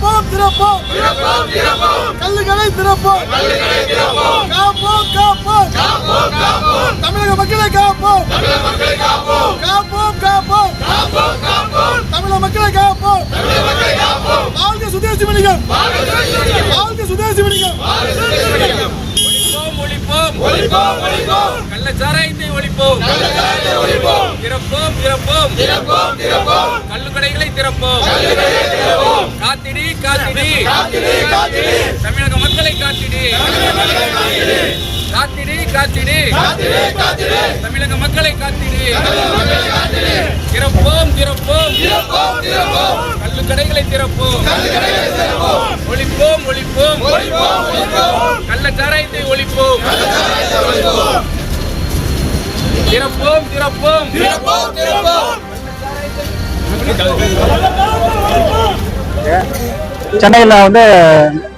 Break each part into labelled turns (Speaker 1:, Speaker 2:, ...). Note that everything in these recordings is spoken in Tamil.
Speaker 1: காப்போம் திறப்போம். கல்லுகளை திறப்போம். காப்போம் காப்போம். தமிழக மக்களை காப்போம். காப்போம். காப்போம் தமிழக மக்களை காப்போம். வாழ்க சுதேசி வணிகம் வாழ்க சுதேசி வணிகம்
Speaker 2: ஒழிப்போம் ஒழிப்போம். ஒழிப்போம் கள்ளச்சாராயத்தை ஒழிப்போம். கள்ளச்சாராயத்தை ஒழிப்போம். திறப்போம் திறப்போம். திறப்போம் திறப்போம். கள்ளுக்கடைகளை திறப்போம். கள்ளுக்கடைகளை திறப்போம். காத்திடி காத்திடி தமிழக மக்களை காத்திடி. காத்திடி காத்திடி. தமிழக மக்களை காத்திடி. திறப்போம் திறப்போம். கள்ளுக்கடைகளை திறப்போம். ஒழிப்போம் ஒழிப்போம். கள்ளச்சாராயத்தை ஒழிப்போம். திறப்போம் திறப்போம்.
Speaker 3: சென்னையில் வந்து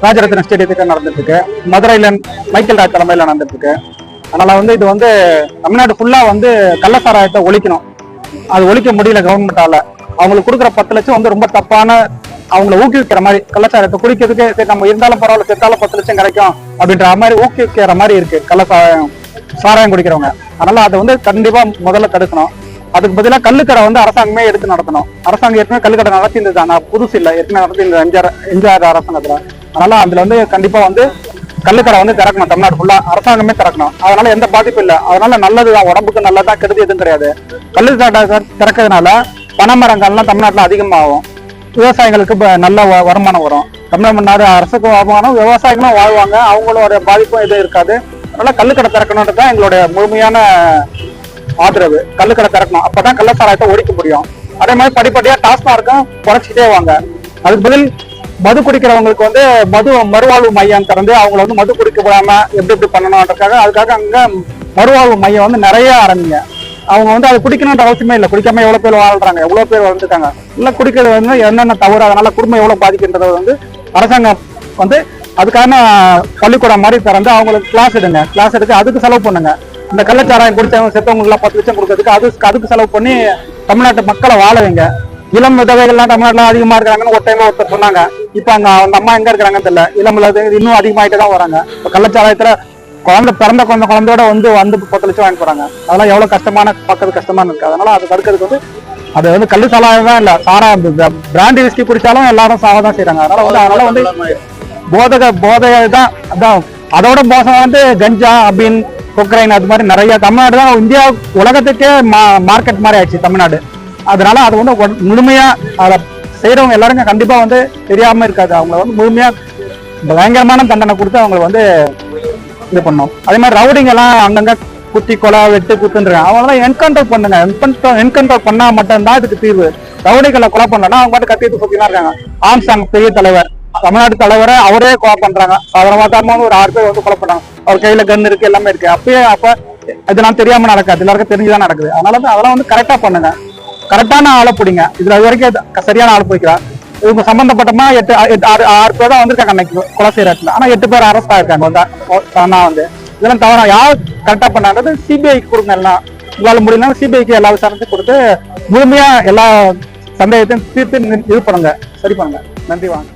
Speaker 3: ராஜரத்ன ஸ்டேடியத்துக்கு நடந்துட்டுருக்கு. மதுரையில் மைக்கேல் ராஜ் தலைமையில் நடந்துட்டுருக்கு. அதனால் வந்து இது வந்து தமிழ்நாடு ஃபுல்லாக வந்து கள்ளசாராயத்தை ஒழிக்கணும். அது ஒழிக்க முடியல கவர்மெண்ட்டால் அவங்களுக்கு கொடுக்குற பத்து லட்சம் வந்து ரொம்ப தப்பான அவங்கள ஊக்குவிக்கிற மாதிரி கள்ளச்சாராயத்தை குடிக்கிறதுக்கு சரி நம்ம இருந்தாலும் பரவாயில்ல செத்தாலும் பத்து லட்சம் கிடைக்கும் அப்படின்ற மாதிரி ஊக்குவிக்கிற மாதிரி இருக்கு. கள்ளச்சாராயம் சாராயம் குடிக்கிறவங்க. அதனால அதை வந்து கண்டிப்பா முதல்ல தடுக்கணும். அதுக்கு பதிலாக கல்லுக்கடை வந்து அரசாங்கமே எடுத்து நடத்தணும். அரசாங்கம் ஏற்கனவே கல்லுக்கடை நடத்தியிருந்தது. ஆனால் புதுசு இல்லை. ஏற்கனவே நடத்தியிருந்தது அஞ்சாறு எம்ஜிஆர் அரசாங்கத்தில். அதனால அதுல வந்து கண்டிப்பா வந்து கல்லுக்கடை வந்து திறக்கணும். தமிழ்நாடு ஃபுல்லா அரசாங்கமே திறக்கணும். அதனால எந்த பாதிப்பும் இல்லை. அதனால நல்லதுதான். உடம்புக்கு நல்லதா கெடுதி எதுவும் கிடையாது. கல்லுக்கடை திறக்கிறதுனால பனைமரங்கள்லாம் தமிழ்நாட்டில் அதிகமாகும். விவசாயிகளுக்கு நல்ல வ- வருமானம் வரும். தமிழ்நாடு அரசுக்கும் வருமானம் விவசாயிகளும் வாழ்வாங்க. அவங்களோட பாதிப்பும் எதுவும் இருக்காது. அதனால கல்லுக்கடை திறக்கணுன்றது தான் எங்களுடைய முழுமையான ஆதரவு கள்ளுக்கடை திறக்கணும். அப்பதான் கள்ளச்சாராயத்தை ஒழிக்க முடியும். அதே மாதிரி படிப்படியா டாஸ்மார்க்கும் குறைச்சிட்டே வாங்க. அதுக்கு பதில் மது குடிக்கிறவங்களுக்கு வந்து மது மறுவாழ்வு மையம் திறந்து அவங்கள வந்து மது குடிக்க விடாம எப்படி எப்படி பண்ணணும்ன்றதுக்காக அதுக்காக அங்க மறுவாழ்வு மையம் வந்து நிறைய ஆரம்பிங்க. அவங்க வந்து அது குடிக்கணும்ன்ற அவசியமே இல்லை. குடிக்காம எவ்வளவு பேர் வாழ்றாங்க? எவ்வளவு பேர் வந்துட்டாங்க இல்லை குடிக்கிறது வந்து என்னென்ன தவறு அதனால குடும்பம் எவ்வளவு பாதிக்கின்றத வந்து அரசாங்கம் வந்து அதுக்கான பள்ளிக்கூடம் மாதிரி திறந்து அவங்களுக்கு கிளாஸ் எடுங்க. கிளாஸ் எடுத்து அதுக்கு செலவு பண்ணுங்க. இந்த கள்ளச்சாராயம் குடிச்சவங்க செத்தவங்களுக்குலாம் பத்து லட்சம் கொடுக்கறதுக்கு அது அதுக்கு செலவு பண்ணி தமிழ்நாட்டு மக்களை வாழ வைங்க. இளம் விதவைகள்லாம் தமிழ்நாட்டில் அதிகமா இருக்காங்கன்னு ஒரு டைம் ஒருத்தர் சொன்னாங்க. இப்ப அங்கே அந்த அம்மா எங்க இருக்கிறாங்கன்னு தெரியல. இளம் விதவை இன்னும் அதிகமாயிட்டே தான் வராங்க. இப்போ கள்ளச்சாராயத்துல குழந்தை பிறந்த குழந்தை குழந்தையோட வந்து வந்து பத்து லட்சம் வாங்கி போறாங்க அதெல்லாம் எவ்வளவு கஷ்டமான பார்க்கறது கஷ்டமா இருக்கு. அதனால அது தடுக்கிறதுக்கு வந்து அது வந்து கள்ளு சாராயம் தான் இல்ல. சாரா பிராண்டி விஸ்கி குடிச்சாலும் எல்லாரும் சாவ தான் செய்கிறாங்க அதனால வந்து அதனால வந்து போதக போதக தான் அதான் அதோட மோசம் வந்து கஞ்சா அபின் கொக்கரைன் அது மாதிரி நிறைய தமிழ்நாடு தான். இந்தியா உலகத்துக்கே மா மார்க்கெட் மாதிரி ஆயிடுச்சு தமிழ்நாடு. அதனால அது வந்து முழுமையாக அதை செய்கிறவங்க எல்லாருமே கண்டிப்பாக வந்து தெரியாமல் இருக்காது. அவங்கள வந்து முழுமையாக பயங்கரமான தண்டனை கொடுத்து அவங்களை வந்து இது பண்ணோம் அதே மாதிரி ரவுடிங் எல்லாம் அங்கங்கே குத்தி கொலை வெட்டு குத்துன்றாங்க. அவங்களாம் என்கவுண்டர் பண்ணுங்க. என்கவுண்டர் பண்ணால் மட்டும்தான் இதுக்கு தீர்வு. ரவுடிகளை கொலை பண்ணலன்னா அவங்க மட்டும் கத்தி சுத்தி தான் இருக்காங்க. ஆம்சாங் பெரிய தலைவர் தமிழ்நாடு தலைவரை அவரே கொலை பண்றாங்க. சாதாரணமா ஒரு ஆறு பேர் வந்து கொலை பண்றாங்க. அவர் கையில கன் இருக்கு எல்லாமே இருக்கு. அப்பயே அப்ப இதெல்லாம் தெரியாம நடக்காது. எல்லாருக்கும் தெரிஞ்சுதான் நடக்குது. அதனால அதெல்லாம் வந்து கரெக்டா பண்ணுங்க. கரெக்டான ஆளை பிடிங்க. இதுல இது வரைக்கும் சரியான ஆள் போய்க்கிறா இவங்க சம்பந்தப்பட்டமா எட்டு எட்டு- ஆறு ஆறு பேர் தான் வந்திருக்காங்க அன்னைக்கு. கொலை செய்யற இடத்துல ஆனா எட்டு பேர் அரெஸ்ட் ஆயிருக்காங்க. வந்து தானா வந்து. இதெல்லாம் தவறா. யார் கரெக்டா பண்ணாங்கிறது சிபிஐக்கு கொடுங்க எல்லாம். உங்களால் முடியலன்னா சிபிஐக்கு எல்லா விசாரணையும் கொடுத்து முழுமையா எல்லா சந்தேகத்தையும் தீர்த்து இது பண்ணுங்க. சரி பண்ணுங்க. நன்றி வாங்க